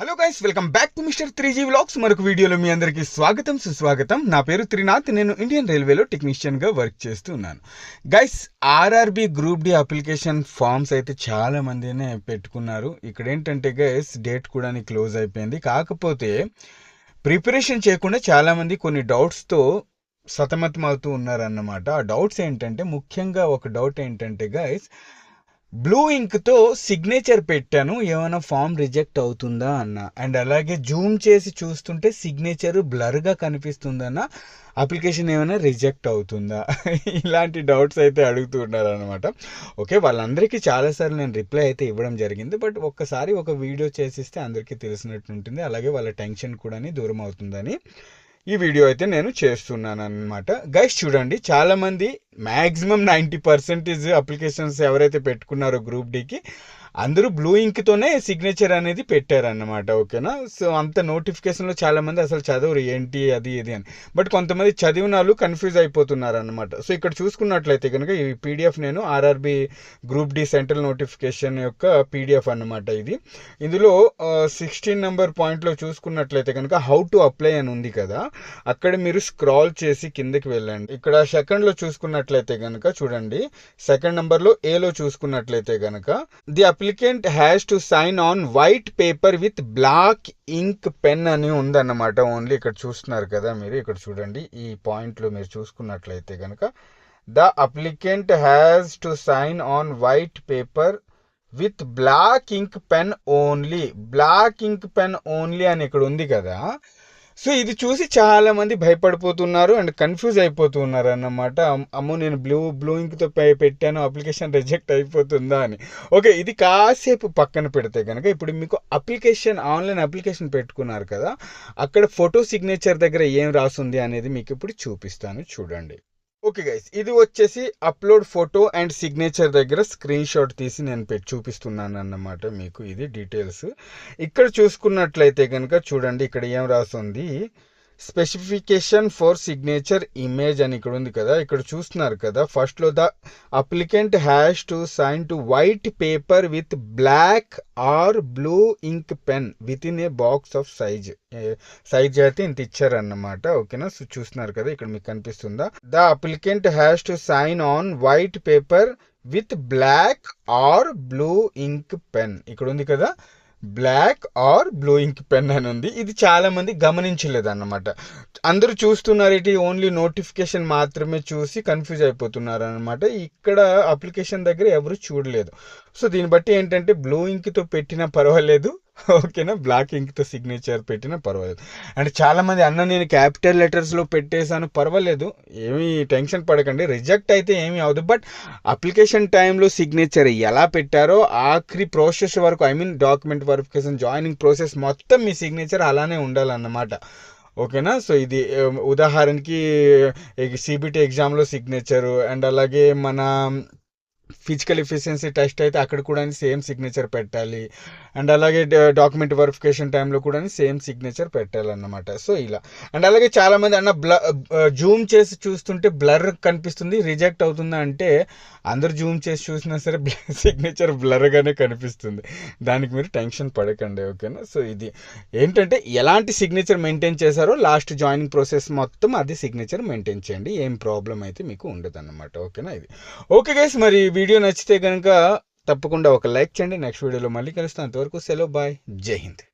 Hello guys welcome back to mister three G vlogs మరొక వీడియోలో మీ అందరికీ స్వాగతం సుస్వాగతం. నా పేరు త్రినాథ్ నేను ఇండియన్ రైల్వేలో టెక్నీషియన్గా వర్క్ చేస్తున్నాను. Guys RRB group D application forms అయితే చాలా మందినే పెట్టుకున్నారు. ఇక్కడ ఏంటంటే గైస్ డేట్ కూడా క్లోజ్ అయిపోయింది. కాకపోతే ప్రిపరేషన్ చేయకుండా చాలామంది కొన్ని డౌట్స్తో సతమతం అవుతూ ఉన్నారన్నమాట. ఆ డౌట్స్ ఏంటంటే ముఖ్యంగా ఒక డౌట్ ఏంటంటే గైస్ బ్లూ ఇంక్తో సిగ్నేచర్ పెట్టాను. ఏమైనా ఫామ్ రిజెక్ట్ అవుతుందా అన్న. అండ్ అలాగే జూమ్ చేసి చూస్తుంటే సిగ్నేచర్ బ్లర్గా కనిపిస్తుందన్న అప్లికేషన్ ఏమైనా రిజెక్ట్ అవుతుందా? ఇలాంటి డౌట్స్ అయితే అడుగుతున్నారు అనమాట ఓకే వాళ్ళందరికీ చాలాసార్లు నేను రిప్లై అయితే ఇవ్వడం జరిగింది. బట్ ఒక్కసారి ఒక వీడియో చేసిస్తే అందరికీ తెలిసినట్టు ఉంటుంది అలాగే వాళ్ళ టెన్షన్ కూడా దూరం అవుతుందని. ఈ వీడియో అయితే నేను చేస్తున్నాను అనమాట గైస్ చూడండి చాలామంది మ్యాక్సిమం నైంటీ పర్సెంటేజ్ అప్లికేషన్స్ ఎవరైతే పెట్టుకున్నారో గ్రూప్ డికి అందరూ బ్లూ ఇంక్తోనే సిగ్నేచర్ అనేది పెట్టారన్నమాట ఓకేనా? సో అంత నోటిఫికేషన్లో చాలామంది అసలు చదవరు ఏంటి అది ఇది అని. బట్ కొంతమంది చదివిన వాళ్ళు కన్ఫ్యూజ్ అయిపోతున్నారు అనమాట సో ఇక్కడ చూసుకున్నట్లయితే కనుక ఈ పీడిఎఫ్ నేను RRB group D central notification యొక్క పీడిఎఫ్ అన్నమాట ఇది. ఇందులో సిక్స్టీన్ నెంబర్ పాయింట్లో చూసుకున్నట్లయితే కనుక హౌ టు అప్లై అని ఉంది కదా. అక్కడ మీరు స్క్రాల్ చేసి కిందకి వెళ్ళండి. ఇక్కడ సెకండ్లో చూసుకున్నట్లయితే కనుక చూడండి. సెకండ్ నెంబర్లో ఏలో చూసుకున్నట్లయితే కనుక the apply applicant has to sign on white paper with black ink pen అని ఉందన్నమాట. ఓన్లీ ఇక్కడ చూస్తున్నారు కదా మీరు. ఇక్కడ చూడండి. ఈ పాయింట్లో మీరు చూసుకున్నట్లయితే కనుక the applicant has to sign on white paper with black ink pen only black ink pen only అని ఇక్కడ ఉంది కదా. సో ఇది చూసి చాలా మంది భయపడిపోతున్నారు అండ్ కన్ఫ్యూజ్ అయిపోతున్నారు అన్నమాట. అమ్మో నేను బ్లూ బ్లూ ఇంక్తో పెట్టాను అప్లికేషన్ రిజెక్ట్ అయిపోతుందా అని. ఓకే ఇది కాసేపు పక్కన పెడితే కనుక ఇప్పుడు మీకు అప్లికేషన్ ఆన్లైన్ అప్లికేషన్ పెట్టుకున్నారు కదా అక్కడ ఫోటో సిగ్నేచర్ దగ్గర ఏం రాసుంది అనేది మీకు ఇప్పుడు చూపిస్తాను. చూడండి. ఓకే గైస్ ఇది వచ్చేసి అప్లోడ్ ఫోటో అండ్ సిగ్నేచర్ దగ్గర స్క్రీన్ షాట్ తీసి నేను పెట్టి చూపిస్తున్నాను అన్నమాట మీకు ఇది డీటెయిల్స్ ఇక్కడ చూసుకున్నట్లయితే కనుక చూడండి ఇక్కడ ఏం రాస్తుంది స్పెసిఫికేషన్ ఫర్ సిగ్నేచర్ ఇమేజ్ అని ఇక్కడ ఉంది కదా. ఇక్కడ చూస్తున్నారు కదా ఫస్ట్లో the applicant has to sign to white paper with black or blue ink pen with in a box of size size అయితే ఇంత ఇచ్చారన్నమాట. ఓకేనా? సో చూస్తున్నారు కదా ఇక్కడ మీకు కనిపిస్తుందా? The applicant has to sign on white paper with black or blue ink pen ఇక్కడ ఉంది కదా black or blue ink pen అని ఉంది. ఇది చాలామంది గమనించలేదు అన్నమాట అందరూ చూస్తున్నారు ఇటు ఓన్లీ నోటిఫికేషన్ మాత్రమే చూసి కన్ఫ్యూజ్ అయిపోతున్నారు అనమాట ఇక్కడ అప్లికేషన్ దగ్గర ఎవరు చూడలేదు. సో దీన్ని బట్టి ఏంటంటే బ్లూ ఇంక్తో పెట్టినా పర్వాలేదు ఓకేనా? బ్లాక్ ఇంక్తో సిగ్నేచర్ పెట్టినా పర్వాలేదు. అంటే చాలామంది అన్న నేను క్యాపిటల్ లెటర్స్లో పెట్టేశాను పర్వాలేదు. ఏమీ టెన్షన్ పడకండి రిజెక్ట్ అయితే ఏమీ అవదు బట్ అప్లికేషన్ టైంలో సిగ్నేచర్ ఎలా పెట్టారో ఆఖరి ప్రాసెస్ వరకు I mean document verification joining process మొత్తం మీ సిగ్నేచర్ అలానే ఉండాలన్నమాట. ఓకేనా? సో ఇది ఉదాహరణకి సిబిటి ఎగ్జామ్లో సిగ్నేచరు అండ్ అలాగే మన ఫిజికల్ ఎఫిషియన్సీ టెస్ట్ అయితే అక్కడ కూడా సేమ్ సిగ్నేచర్ పెట్టాలి. అండ్ అలాగే డాక్యుమెంట్ వెరిఫికేషన్ టైంలో కూడా సేమ్ సిగ్నేచర్ పెట్టాలన్నమాట. సో ఇలా. అండ్ అలాగే చాలామంది అన్న బ్ల జూమ్ చేసి చూస్తుంటే బ్లర్ కనిపిస్తుంది రిజెక్ట్ అవుతుందా అంటే అందరు జూమ్ చేసి చూసినా సరే సిగ్నేచర్ బ్లర్గానే కనిపిస్తుంది. దానికి మీరు టెన్షన్ పడకండి ఓకేనా? సో ఇది. ఏంటంటే ఎలాంటి సిగ్నేచర్ మెయింటైన్ చేశారో లాస్ట్ జాయినింగ్ ప్రాసెస్ మొత్తం అది సిగ్నేచర్ మెయింటైన్ చేయండి. ఏం ప్రాబ్లం అయితే మీకు ఉండదు అన్నమాట ఓకేనా? ఇది. ఓకే గైస్ మరి వీడియో నచ్చితే కనుక తప్పకుండా ఒక లైక్ చేయండి. నెక్స్ట్ వీడియోలో మళ్ళీ కలుస్తాను అంతవరకు సెలవు. బాయ్. జై హింద్.